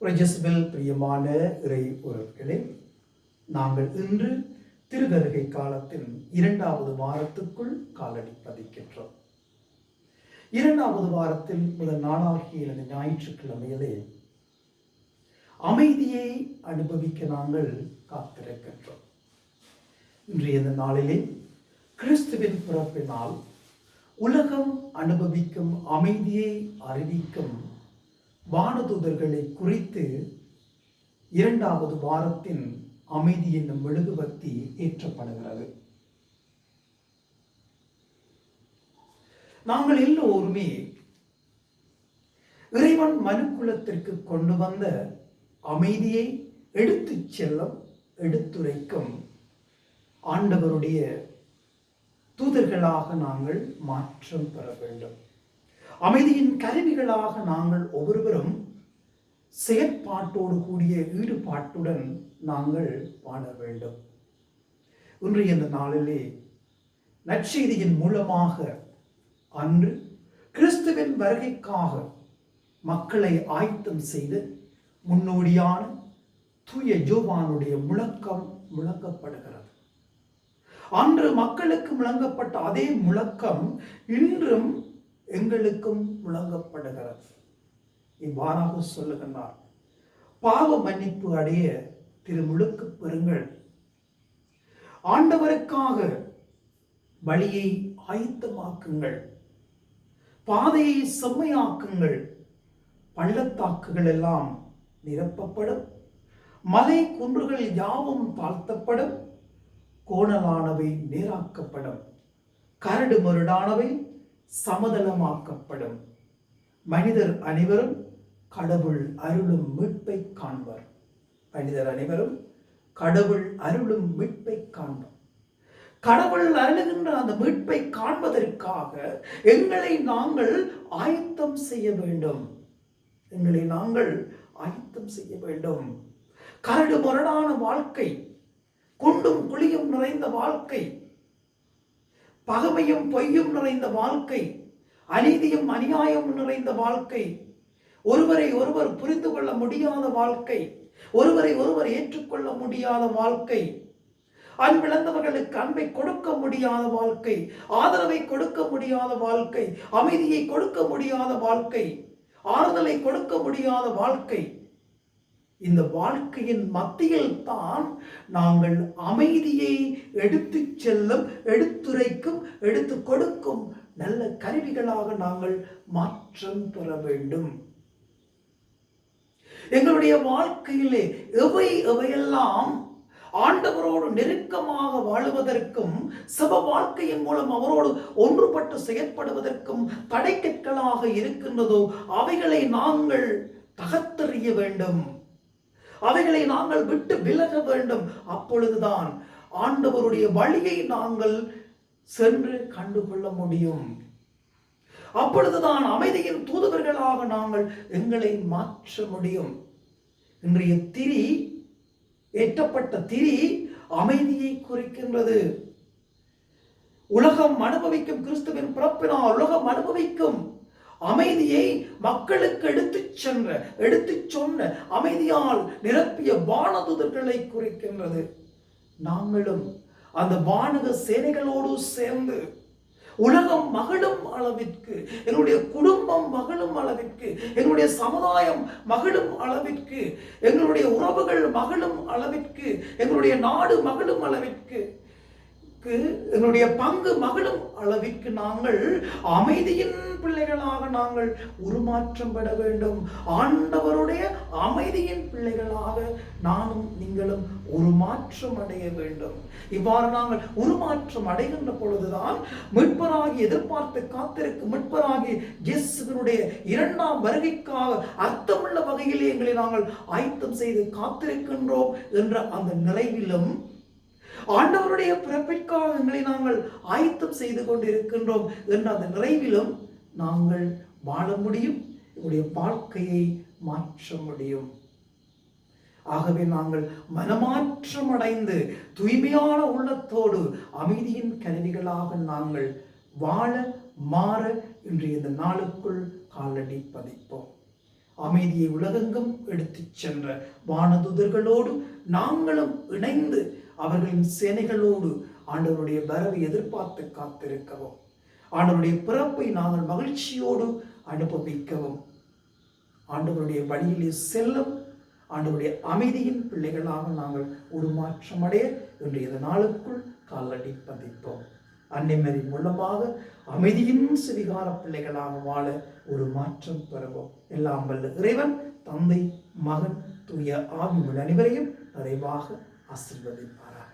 பிரஜஸ்பில் பிரியமான இறை பொருட்களே நாங்கள் இன்று திருவருகை காலத்தின் இரண்டாவது வாரத்துக்குள் காலடி பதிக்கின்றோம். இரண்டாவது வாரத்தில் முதல் நாளாகிய இந்த ஞாயிற்றுக்கிழமையிலே அமைதியை அனுபவிக்க நாங்கள் காத்திருக்கின்றோம். இன்றைய இந்த நாளிலே கிறிஸ்துவின் பிறப்பினால் உலகம் அனுபவிக்கும் அமைதியை அறிவிக்கும் வானதூதர்களை குறித்து இரண்டாவது வாரத்தின் அமைதி என்னும் மெழுகுவர்த்தி ஏற்றப்படுகிறது. நாங்கள் எல்லோருமே இறைவன் மனுக்குலத்திற்கு கொண்டு வந்த அமைதியை எடுத்துச் செல்லும் எடுத்துரைக்கும் ஆண்டவருடைய தூதர்களாக நாங்கள் மாற்றம் பெற வேண்டும். அமைதியின் கருவிகளாக நாங்கள் ஒவ்வொருவரும் செயற்பாட்டோடு கூடிய ஈடுபாட்டுடன் நாங்கள் வாழ வேண்டும். இன்றைய இந்த நாளிலே நற்செய்தியின் மூலமாக அன்று கிறிஸ்துவின் வருகைக்காக மக்களை ஆயத்தம் செய்து முன்னோடியான தூய ஜோவானுடைய முழக்கம் முழங்கப்படுகிறது. அன்று மக்களுக்கு முழங்கப்பட்ட அதே முழக்கம் இன்றும் எங்களுக்கும் முழங்கப்படுகிறது இவ்வாறாக சொல்லுகின்றார். பாவ மன்னிப்பு அடைய திருமுழுக்கு பெறுங்கள். ஆண்டவருக்காக வழியை ஆயத்தமாக்குங்கள். பாதையை செம்மையாக்குங்கள். பள்ளத்தாக்குகள் எல்லாம் நிரப்பப்படும். மலை குன்றுகள் யாவும் தாழ்த்தப்படும். கோணலானவை நேராக்கப்படும். கரடு மருடானவை சமதளமாக்கப்படும். மனிதர் அனைவரும் கடவுள் அருளும் மீட்பை காண்பர். மனிதர் அனைவரும் கடவுள் அருளும் மீட்பை காண்பர். கடவுள் அருளுகின்ற அந்த மீட்பை காண்பதற்காக எங்களை நாங்கள் ஆயத்தம் செய்ய வேண்டும். எங்களை நாங்கள் ஆயத்தம் செய்ய வேண்டும். கரடு முரடான வாழ்க்கை குண்டும் குழியும் நிறைந்த வாழ்க்கை பகமையும் பொய்யும் நிறைந்த வாழ்க்கை அநீதியும் அநியாயம் நிறைந்த வாழ்க்கை ஒருவரை ஒருவர் புரிந்து கொள்ள முடியாத வாழ்க்கை ஒருவரை ஒருவர் ஏற்றுக்கொள்ள முடியாத வாழ்க்கை அன்பிழந்தவர்களுக்கு அன்பை கொடுக்க முடியாத வாழ்க்கை ஆதரவை கொடுக்க முடியாத வாழ்க்கை அமைதியை கொடுக்க முடியாத வாழ்க்கை ஆறுதலை கொடுக்க முடியாத வாழ்க்கை. இந்த வாழ்க்கையின் மத்தியில் தான் நாங்கள் அமைதியை எடுத்துச் செல்லும் எடுத்துரைக்கும் எடுத்து கொடுக்கும் நல்ல கருவிகளாக நாங்கள் மாற்றம் பெற வேண்டும். எங்களுடைய வாழ்க்கையிலே எவை எவையெல்லாம் ஆண்டவரோடு நெருக்கமாக வாழுவதற்கும் சப வாழ்க்கையின் மூலம் அவரோடு ஒன்றுபட்டு செயற்படுவதற்கும் தடைக்கற்களாக இருக்கின்றதோ அவைகளை நாங்கள் தகத்தறிய வேண்டும். அவைகளை நாங்கள் விட்டு விலக வேண்டும். அப்பொழுதுதான் ஆண்டவருடைய வழியை நாங்கள் சென்று கண்டுகொள்ள முடியும். அப்பொழுதுதான் அமைதியின் தூதுவர்களாக நாங்கள் எங்களை மாற்ற முடியும். இன்றைய திரி ஏற்றப்பட்ட திரி அமைதியை குறிக்கின்றது. உலகம் அனுபவிக்கும் கிறிஸ்துவின் பிறப்பினால் உலகம் அனுபவிக்கும் அமைதியை மக்களுக்கு எடுத்துச் சென்ற எடுத்துச் சொன்ன அமைதியால் நிரப்பிய வானதுதர்களை குறிக்கின்றது. நாங்களும் அந்த வானக சேனைகளோடு சேர்ந்து உலகம் மகளும் அளவிற்கு எங்களுடைய குடும்பம் மகளும் அளவிற்கு எங்களுடைய சமுதாயம் மகளும் அளவிற்கு எங்களுடைய உறவுகள் மகளும் அளவிற்கு எங்களுடைய நாடு மகளும் அளவிற்கு என்னுடைய பங்கு மகளும் அளவிற்கு நாங்கள் அமைதியின் பிள்ளைகளாக நாங்கள் உருமாற்றம் பெற வேண்டும். ஆண்டவருடைய அமைதியின் பிள்ளைகளாக நானும் நீங்களும் உருமாற்றம் அடைய வேண்டும். இவ்வாறு நாங்கள் உருமாற்றம் அடைகின்ற பொழுதுதான் மீட்பராகி எதிர்பார்த்து காத்திருக்கும் மீட்பராகி இயேசுவினுடைய இரண்டாம் வருகைக்காக அர்த்தமுள்ள வகையிலே எங்களை நாங்கள் ஆயத்தம் செய்து காத்திருக்கின்றோம் என்ற அந்த நிலையிலும் ஆண்டவருடைய பிறப்பிற்காக எங்களை நாங்கள் ஆயத்தம் செய்து கொண்டிருக்கின்றோம் என்ற அந்த நிறைவிலும் நாங்கள் வாழ முடியும். எங்களுடைய வாழ்க்கையை மாற்ற முடியும். ஆகவே நாங்கள் மனமாற்றம் அடைந்து தூய்மையான உள்ளத்தோடு அமைதியின் கருவிகளாக நாங்கள் வாழ மாற இன்று இந்த நாளுக்குள் காலடி பதிப்போம். அமைதியை உலகெங்கும் எடுத்துச் சென்ற வானதுதர்களோடு நாங்களும் இணைந்து அவர்களின் சேனைகளோடு ஆண்டவருடைய வரவை எதிர்பார்த்து காத்திருக்கவும். ஆண்டவருடைய பிறப்பை நாங்கள் மகிழ்ச்சியோடு அனுபவிக்கவும். ஆண்டவருடைய வழியிலே செல்லும் ஆண்டவருடைய அமைதியின் பிள்ளைகளாக நாங்கள் உருமாற்றமடைய இன்றைய நாளுக்குள் காலடி பதிப்போம். அன்னைமதி மூலமாக அமைதியின் சிறிகால பிள்ளைகளாக வாழ ஒரு மாற்றம் பெறுவோம். எல்லாம் வல்ல இறைவன் தந்தை மகன் தூய ஆவிகள் அனைவரையும் நிறைவாக আশ্রীবাদী পাড়া